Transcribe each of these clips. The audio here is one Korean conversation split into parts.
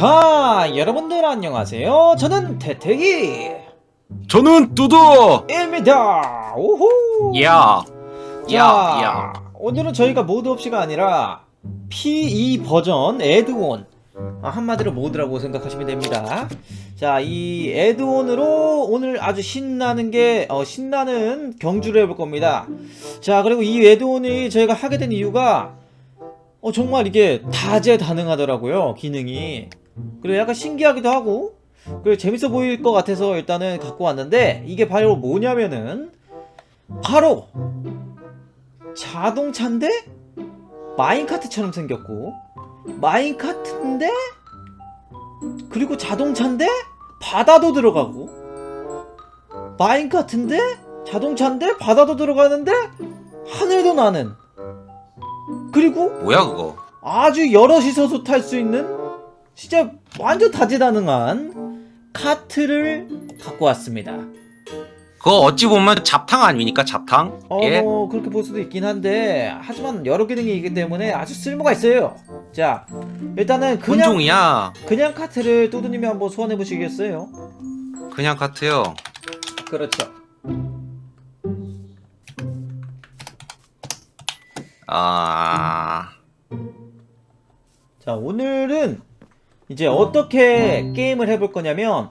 자, 여러분들 안녕하세요. 저는 태태기 저는. 입니다. 오호. 야. 자, 야, 야. 오늘은 저희가 모드 없이가 아니라 P2 버전 애드온 아, 한마디로 모드라고 생각하시면 됩니다. 자, 이 애드온으로 오늘 아주 신나는 게 어, 신나는 경주를 해볼 겁니다. 자, 그리고 이 애드온이 저희가 하게 된 이유가 어, 정말 이게 다재다능하더라고요, 기능이. 그리고 약간 신기하기도 하고, 그리고 재밌어 보일 것 같아서 일단은 갖고 왔는데, 이게 바로 뭐냐면은, 바로, 자동차인데, 마인카트처럼 생겼고, 마인카트인데, 그리고 자동차인데, 바다도 들어가고, 마인카트인데, 자동차인데, 바다도 들어가는데, 하늘도 나는, 그리고 뭐야 그거? 아주 여럿이서도 탈 수 있는 진짜 완전 다재다능한 카트를 갖고 왔습니다. 그거 어찌 보면 잡탕 아닙니까 잡탕? 어, 예. 뭐 그렇게 볼 수도 있긴 한데 하지만 여러 기능이 있기 때문에 아주 쓸모가 있어요. 자, 일단은 그냥 혼종이야. 그냥 카트를 또두님이 한번 소환해 보시겠어요? 그냥 카트요. 그렇죠. 아. 자, 오늘은 이제 어떻게 게임을 해볼 거냐면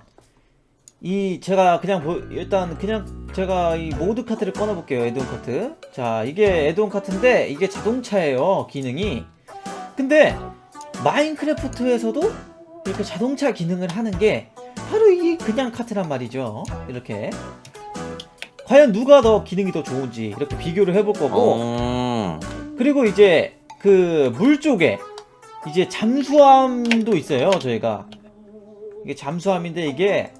이 제가 그냥 보, 일단 그냥 제가 이 모드 카트를 꺼내 볼게요. 에드온 카트. 자, 이게 에드온 카트인데 이게 자동차예요. 기능이. 근데 마인크래프트에서도 이렇게 자동차 기능을 하는 게 바로 이 그냥 카트란 말이죠. 이렇게. 과연 누가 더 기능이 더 좋은지 이렇게 비교를 해볼 거고 어. 그리고 이제 그 물 쪽에 이제 잠수함도 있어요 저희가. 이게 잠수함인데 이게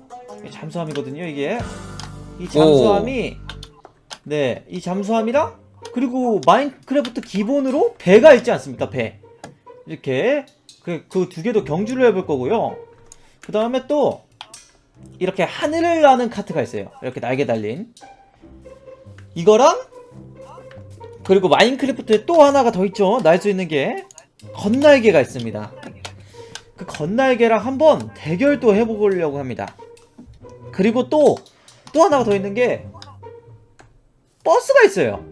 잠수함이거든요 이게. 이 잠수함이 네 이 잠수함이랑 그리고 마인크래프트 기본으로 배가 있지 않습니까 배? 이렇게 그그두 개도 경주를 해볼 거고요. 그 다음에 또 이렇게 하늘을 나는 카트가 있어요. 이렇게 날개 달린. 이거랑 그리고 마인크래프트에 또 하나가 더 있죠. 날 수 있는 게 건날개가 있습니다. 그 건날개랑 한번 대결도 해보려고 합니다. 그리고 또 또 하나가 더 있는 게 버스가 있어요.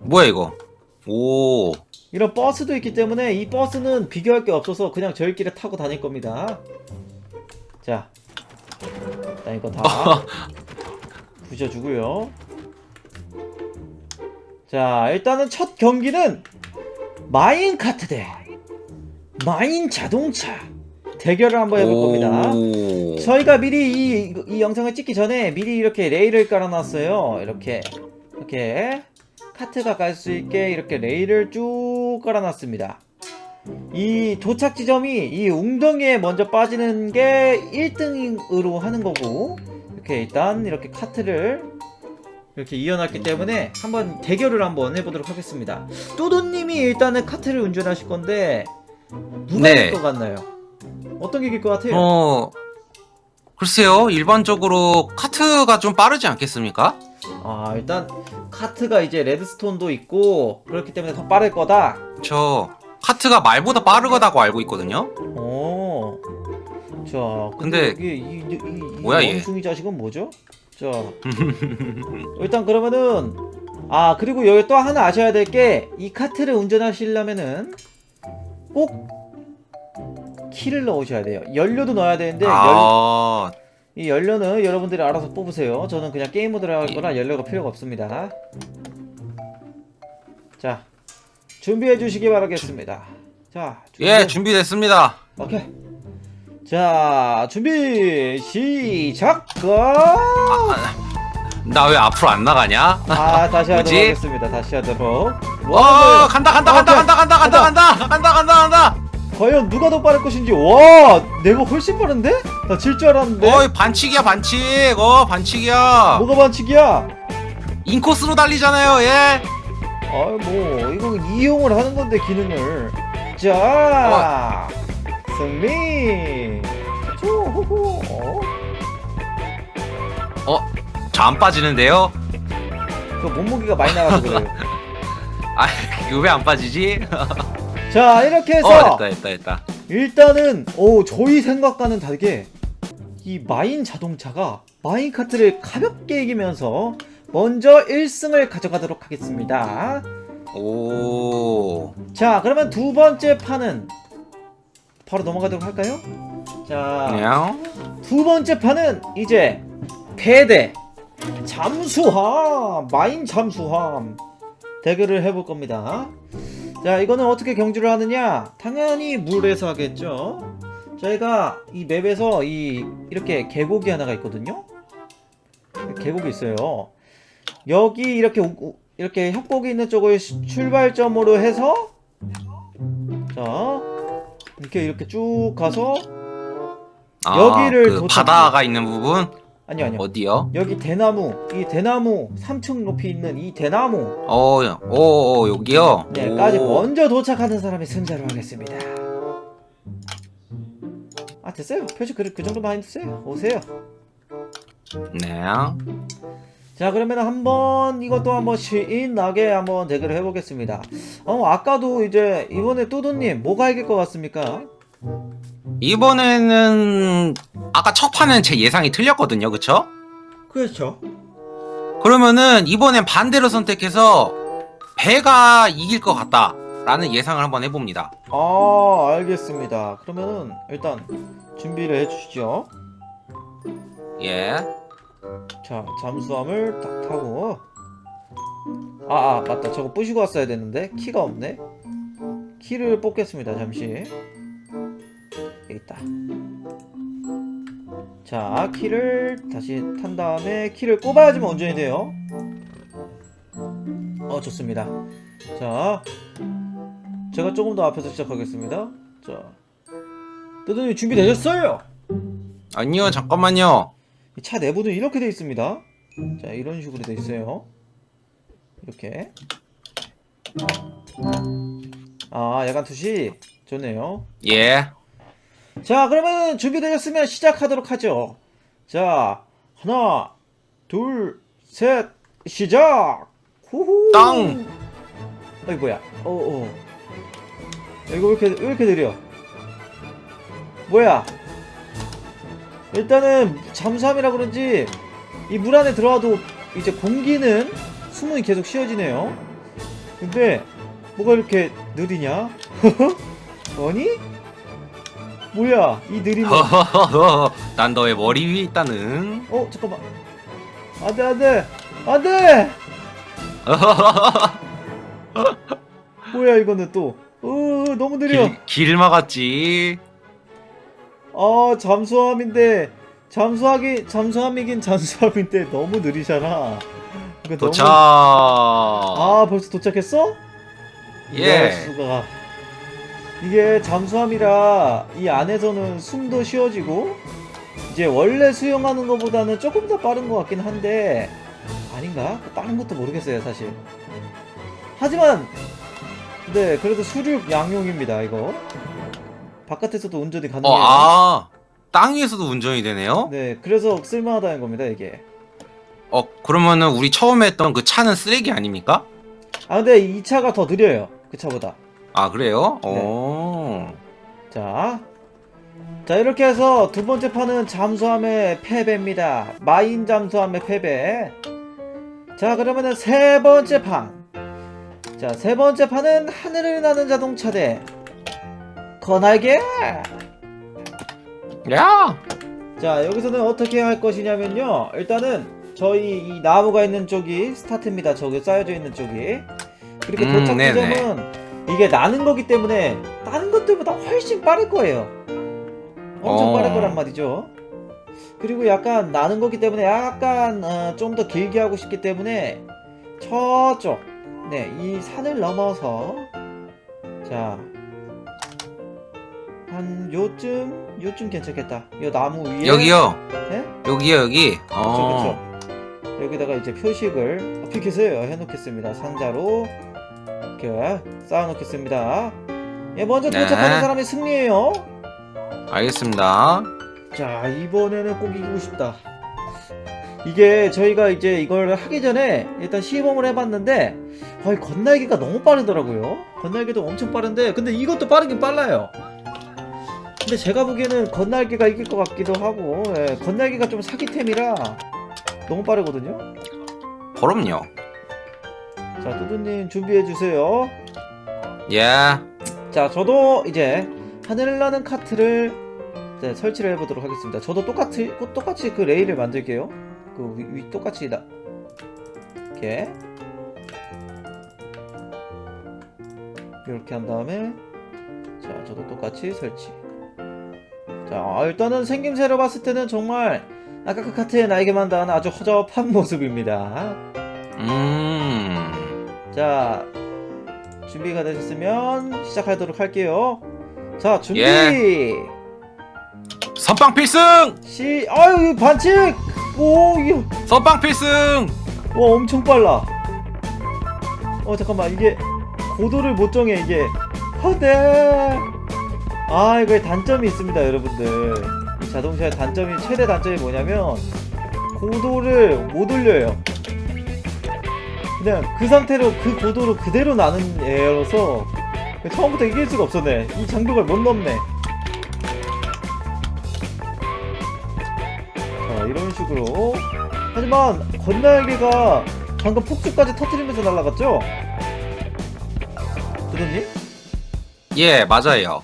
뭐야 이거? 오. 이런 버스도 있기 때문에 이 버스는 비교할 게 없어서 그냥 저희끼리 타고 다닐 겁니다. 자, 일단 이거 다 부셔주고요. 자, 일단은 첫 경기는 마인 카트 대 마인 자동차 대결을 한번 해볼 겁니다. 오. 저희가 미리 이, 이 영상을 찍기 전에 미리 이렇게 레일을 깔아놨어요. 이렇게 이렇게 카트가 갈 수 있게 이렇게 레일을 쭉 깔아놨습니다. 이 도착 지점이 이 웅덩이에 먼저 빠지는 게 1등으로 하는 거고 이렇게 일단 이렇게 카트를 이렇게 이어놨기 때문에 한번 대결을 한번 해보도록 하겠습니다. 뚜두님이 일단은 카트를 운전하실 건데 누가 네. 이길 것 같나요? 어떤 게 이길 것 같아요? 어. 글쎄요. 일반적으로 카트가 좀 빠르지 않겠습니까? 아 일단 카트가 이제 레드스톤도 있고 그렇기 때문에 더 빠를 거다. 저 카트가 말보다 빠르다고 알고 있거든요. 오. 자 근데, 근데 이게 이, 이, 이, 뭐야, 이 얘? 원숭이 자식은 뭐죠? 자 일단 그러면은 아 그리고 여기 또 하나 아셔야 될 게 이 카트를 운전하시려면은 꼭 키를 넣으셔야 돼요. 연료도 넣어야 되는데 연, 아. 이 연료는 여러분들이 알아서 뽑으세요. 저는 그냥 게임 모드로 할 거라 연료가 필요가 없습니다. 자, 준비해 주시기 바라겠습니다. 자, 준비. 예, 준비됐습니다. 오케이. 자, 준비 시작. 고! 나왜 앞으로 안 나가냐? 아, 다시 하도록 뭐지? 하겠습니다. 다시 하도록. 뭐 어, 간다 간다 어, 간다 오케이. 간다 간다 간다 간다 간다 간다 간다. 거예요? 과연 누가 더 빠를 것인지. 와, 내가 훨씬 빠른데? 나 질 줄 알았는데. 어이 반칙이야 반칙. 어 반칙이야. 뭐가 반칙이야? 인코스로 달리잖아요. 예. 아, 뭐 이거 이용을 하는 건데 기능을. 자, 승리. 어? 어? 저 안 빠지는데요? 그 몸무게가 많이 나가서 그래요. 아 이거 왜 안 빠지지? 자, 이렇게 해서 어 됐다 됐다 됐다. 일단은 오 저희 생각과는 다르게 이 마인 자동차가 마인카트를 가볍게 이기면서 먼저 1승을 가져가도록 하겠습니다. 오. 자 그러면 두 번째 판은 바로 넘어가도록 할까요? 자. 두 번째 판은 이제 대대 잠수함 마인 잠수함 대결을 해볼 겁니다. 자 이거는 어떻게 경주를 하느냐? 당연히 물에서 하겠죠. 저희가 이 맵에서 이 이렇게 계곡이 하나가 있거든요. 계곡이 있어요. 여기 이렇게 우- 이렇게 협곡이 있는 쪽을 시- 출발점으로 해서 자 이렇게 이렇게 쭉 가서 아, 여기를 그 도착- 바다가 있는 부분 아니요 아니요 어디요? 여기 대나무 이 대나무 3층 높이 있는 이 대나무 어, 오, 오 여기요. 네까지 오. 먼저 도착하는 사람이 승자로 하겠습니다. 아 됐어요. 표시 그, 그 정도만 해주세요. 오세요. 네. 자 그러면 한번 이것도 한번 신나게 한번 대결을 해보겠습니다. 어 아까도 이제 이번에 뚜두님 뭐가 이길 것 같습니까? 이번에는 아까 첫 판은 제 예상이 틀렸거든요, 그쵸? 그렇죠. 그러면은 이번엔 반대로 선택해서 배가 이길 것 같다 라는 예상을 한번 해봅니다. 아 알겠습니다. 그러면은 일단 준비를 해주시죠. 예. 자 잠수함을 딱 타고. 아, 아 맞다. 저거 부시고 왔어야 됐는데 키가 없네. 키를 뽑겠습니다 잠시. 여기 있다. 자 키를 다시 탄 다음에 키를 꼽아야지만 운전이 돼요. 어 좋습니다. 자 제가 조금 더 앞에서 시작하겠습니다. 자 뜨더니 준비되셨어요? 아니요, 잠깐만요. 이차 내부는 이렇게 돼 있습니다. 자, 이런 식으로 돼 있어요. 이렇게. 아, 야간 투시. 좋네요. 예. 자, 그러면 준비되셨으면 시작하도록 하죠. 자, 하나, 둘, 셋, 시작! 후후! 땅! 어이, 뭐야. 어, 어. 야, 이거 왜 이렇게, 왜 이렇게 느려? 뭐야? 일단은 잠수함이라 그런지 이 물 안에 들어와도 이제 공기는 숨이 계속 쉬어지네요. 근데 뭐가 이렇게 느리냐? 아니? 뭐야? 이 느림은 난 너의 머리 위에 있다는. 어 잠깐만 안돼 안돼 안돼 뭐야 이거는 또 어, 너무 느려 길, 길 막았지. 아 잠수함인데 잠수하기 잠수함이긴 잠수함인데 너무 느리잖아 이거 도착. 너무... 아 벌써 도착했어? 예. 수가 이게 잠수함이라 이 안에서는 숨도 쉬어지고 이제 원래 수영하는 것보다는 조금 더 빠른 것 같긴 한데 아닌가? 빠른 것도 모르겠어요 사실 하지만 네 그래도 수륙 양용입니다 이거 바깥에서도 운전이 가능해요 어, 아. 땅 위에서도 운전이 되네요? 네 그래서 쓸만하다는 겁니다 이게 어, 그러면은 우리 처음에 했던 그 차는 쓰레기 아닙니까? 아 근데 이 차가 더 느려요 그 차보다 아, 그래요? 네. 오. 자, 자 이렇게 해서 두 번째 판은 잠수함의 패배입니다. 마인 잠수함의 패배. 자 그러면은 세 번째 판. 자 세 번째 판은 하늘을 나는 자동차 대 건날개. 야! 자 여기서는 어떻게 할 것이냐면요. 일단은 저희 이 나무가 있는 쪽이 스타트입니다. 저기 쌓여져 있는 쪽이. 그리고 음, 도착 네네. 지점은 이게 나는 거기 때문에 다른 것들보다 훨씬 빠를 거예요. 엄청 어. 빠를 거란 말이죠. 그리고 약간 나는 거기 때문에 약간 어, 좀 더 길게 하고 싶기 때문에 저쪽 네 이 산을 넘어서 자. 한 요쯤 요쯤 괜찮겠다. 요 나무 위에 여기요. 네? 여기요, 여기. 어. 그쵸 여기다가 이제 표식을 어떻게세요 해놓겠습니다 상자로 이렇게 쌓아놓겠습니다 예 먼저 네. 도착하는 사람이 승리예요 알겠습니다. 자 이번에는 꼭 이기고 싶다 이게 저희가 이제 이걸 하기 전에 일단 시범을 해봤는데 거의 건날개가 너무 빠르더라고요 건날개도 엄청 빠른데 근데 이것도 빠르긴 빨라요 근데 제가 보기에는 건날개가 이길 것 같기도 하고 예, 건날개가 좀 사기템이라 너무 빠르거든요. 그럼요. 자 두두님 준비해주세요. 예. 자 저도 이제 하늘을 나는 카트를 네, 설치를 해보도록 하겠습니다. 저도 똑같이 똑같이 그 레일을 만들게요. 그 위, 위 똑같이 나 이렇게. 이렇게 한 다음에 자 저도 똑같이 설치 자 아, 일단은 생김새로 봤을 때는 정말 아까 그 나에게만 닿은 아주 허접한 모습입니다. 음. 자 준비가 되셨으면 시작하도록 할게요. 자 준비! 예. 선빵 필승! 시 아유 이 반칙! 오 이거. 선빵 필승! 와 엄청 빨라. 어 잠깐만 이게 고도를 못 정해 이게. 안돼 아 이거에 단점이 있습니다 여러분들 이 자동차의 단점이 최대 단점이 뭐냐면 고도를 못 올려요 그냥 그 상태로 그 고도로 그대로 나는 애여서 처음부터 이길 수가 없었네 이 장벽을 못 넘네 자 이런 식으로 하지만 건날개가 방금 폭주까지 터뜨리면서 날아갔죠? 두두님? 예, 맞아요.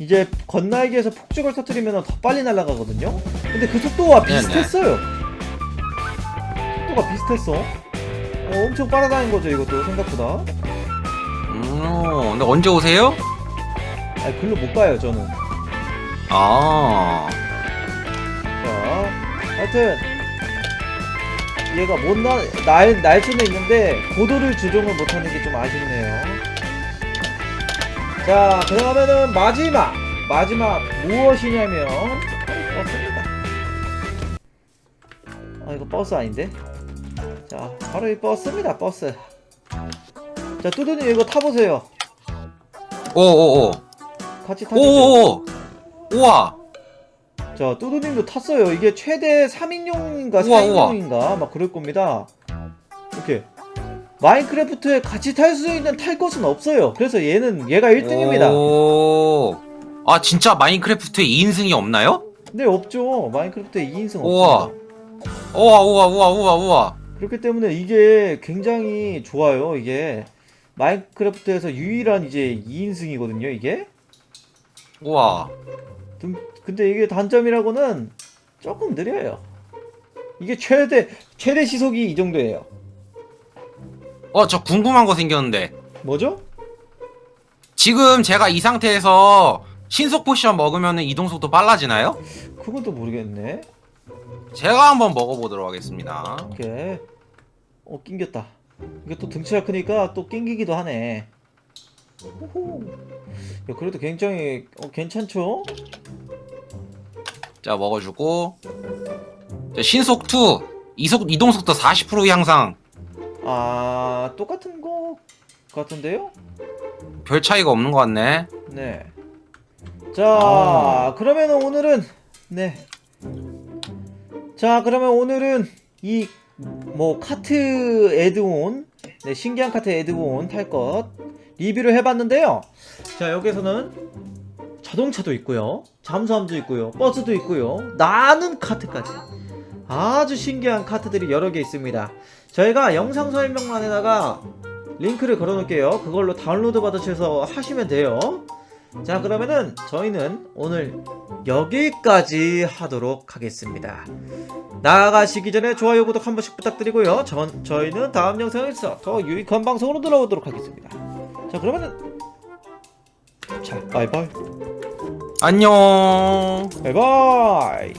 이제 건날개에서 폭죽을 터뜨리면 더 빨리 날아가거든요? 근데 그 속도와 네네. 비슷했어요 속도가 비슷했어 어, 엄청 빨아다닌 거죠 이것도 생각보다 음, 근데 언제 오세요? 아 글로 못 가요 저는 아. 자 하여튼 얘가 못날 날 수는 있는데 고도를 조정을 못하는 게 좀 아쉽네요 자 그러면은 마지막 마지막 무엇이냐면 버스입니다 아 이거 버스 아닌데 자 바로 이 버스입니다 버스 자 뚜두님 이거 타보세요 오오오. 같이 타주세요 오오오. 우와. 자, 뚜두님도 탔어요. 이게 최대 3인용인가 우와, 우와. 4인용인가 막 그럴 겁니다. 이렇게 마인크래프트에 같이 탈 수 있는 탈 것은 없어요. 그래서 얘는 얘가 1등입니다. 오. 아, 진짜 마인크래프트에 2인승이 없나요? 네, 없죠. 마인크래프트에 2인승 우와. 없습니다. 우와, 우와, 우와, 우와, 우와. 그렇기 때문에 이게 굉장히 좋아요. 이게 마인크래프트에서 유일한 이제 2인승이거든요. 이게. 우와. 좀- 근데 이게 단점이라고는 조금 느려요. 이게 최대 최대 시속이 이 정도예요. 어, 저 궁금한 거 생겼는데. 뭐죠? 지금 제가 이 상태에서 신속 포션 먹으면 이동 속도 빨라지나요? 그건 또 모르겠네. 제가 한번 먹어보도록 하겠습니다. 오케이. 어, 낑겼다. 이게 또 등치가 크니까 또 낑기기도 하네. 호호. 야, 그래도 굉장히 어, 괜찮죠? 자, 먹어주고. 자, 신속 2. 이속, 이동 속도 40% 향상. 아, 똑같은 거 같은데요? 별 차이가 없는 것 같네. 네. 자, 아. 그러면 오늘은 네. 자, 그러면 오늘은 이 뭐 카트 에드온, 네, 신기한 카트 에드온 탈 것 리뷰를 해봤는데요. 자, 여기서는 자동차도 있고요, 잠수함도 있고요, 버스도 있고요, 나는 카트까지 아주 신기한 카트들이 여러 개 있습니다. 저희가 영상 설명란에다가 링크를 걸어 놓을게요. 그걸로 다운로드 받으셔서 하시면 돼요. 자 그러면은 저희는 오늘 여기까지 하도록 하겠습니다 나가시기 전에 좋아요 구독 한 번씩 부탁드리고요 전, 저희는 다음 영상에서 더 유익한 방송으로 돌아오도록 하겠습니다 자 그러면은 자 바이바이 안녕. 바이바이